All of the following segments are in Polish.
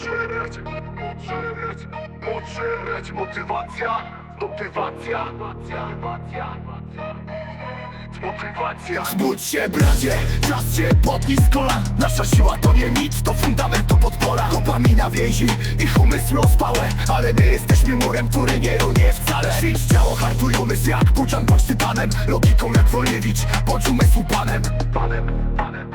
Potrzebać, potrzebać motywacja, motywacja, motywacja, motywacja. Zbudź się bracie, czas się podnieś z kolan. Nasza siła to nie nic, to fundament, to podpora. Dopamina więzi, ich umysł rozpałe. Ale my jesteśmy murem, który nie runie wcale. Ćwicz ciało, hartuj umysł jak Puczan bądź tytanem Logiką jak Wolniewicz, bądź umysłu Panem, panem, panem,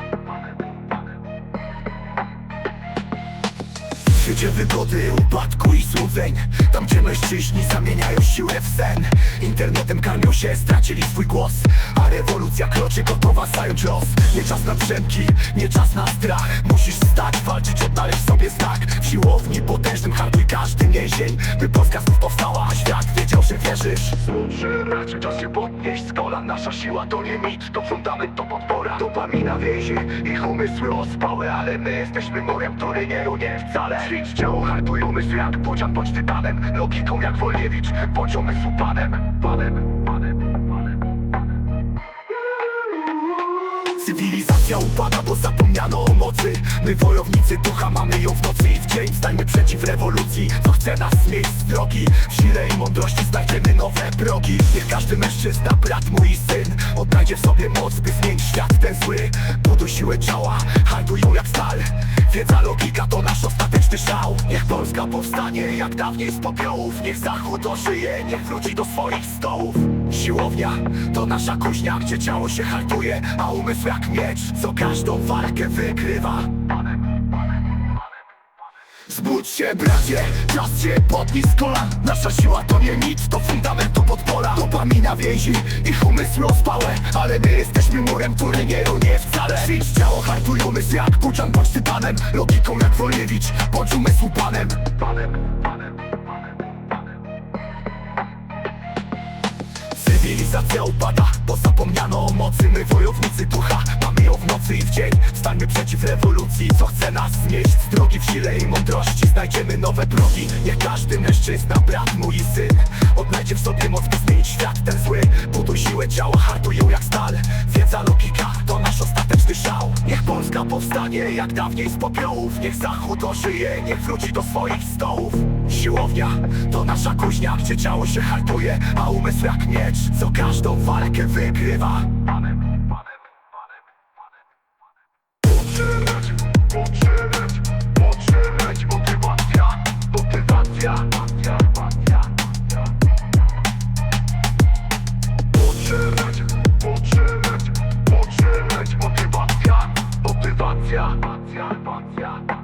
świecie wygody, upadku i złudzeń. Tam gdzie mężczyźni zamieniają siłę w sen. Internetem karmią się, stracili swój głos. A rewolucja kroczy gotowa zająć los. Nie czas na przemki, nie czas na strach. Musisz stać, walczyć, odnaleźć sobie znak. W siłowni potężnym hartuj każdy więzień By Polska znów powstała, a świat wiedział, że wierzysz? Potrzebać, czas się podnieść z kolan. Nasza siła to nie nic, to fundament, to podpora. Dopamina więzi, ich umysły ospałe Ale my jesteśmy murem, który nie runie wcale. Ćwicz ciało, hartuj umysł jak Pudzian bądź tytanem Logiką jak Wolniewicz, bądź panem Panem, panem, panem, Cywilizacja upada, bo zapomniano o mocy. My wojownicy ducha mamy ją w nocy. I w dzień Stańmy przeciw rewolucji, co chce nas zmieść z drogi? W sile i mądrości znajdziemy nowe progi. Niech każdy mężczyzna, brat mój syn Odnajdzie w sobie moc, by zmienić świat ten zły. Buduj siłę ciała, harduj ją jak stal. Wiedza, logika to nasz szał Niech Polska powstanie jak dawniej z popiołów Niech Zachód ożyje, niech wróci do swoich stołów Siłownia to nasza kuźnia, gdzie ciało się hartuje A umysł jak miecz, co każdą walkę panem. Zbudź się bracie, czas się podnieś z kolan. Nasza siła to nie nic, to fundament, to podpora. Dopamina więzi, ich umysł rozpałe. Ale my jesteśmy murem, który nie runie wcale. Ćwicz ciało, hartuj umysł jak Puczan bądź tytanem. Logiką jak Wolniewicz, bądź umysłu Panem, panem, panem, panem. Cywilizacja upada, bo zapomniano o mocy. My wojownicy ducha, mamy ją w nocy i w dzień. Stańmy przeciw rewolucji, co chce nas znieść Z drogi w sile i mądrości znajdziemy nowe progi. Niech każdy mężczyzna, brat mój syn Odnajdzie w sobie moc, by zmienić świat ten zły. Buduj siłę ciała, hartuj ją jak stal. Wiedza, logika, to nasz ostateczny szał. Niech Polska powstanie jak dawniej z popiołów. Niech Zachód ożyje, niech wróci do swoich stołów. Siłownia to nasza kuźnia, gdzie ciało się hartuje A umysł jak miecz, co każdą walkę wygrywa Poczynać, poczynać, motywacja, motywacja, motywacja Poczynać, poczynać, poczynać, motywacja, motywacja, motywacja.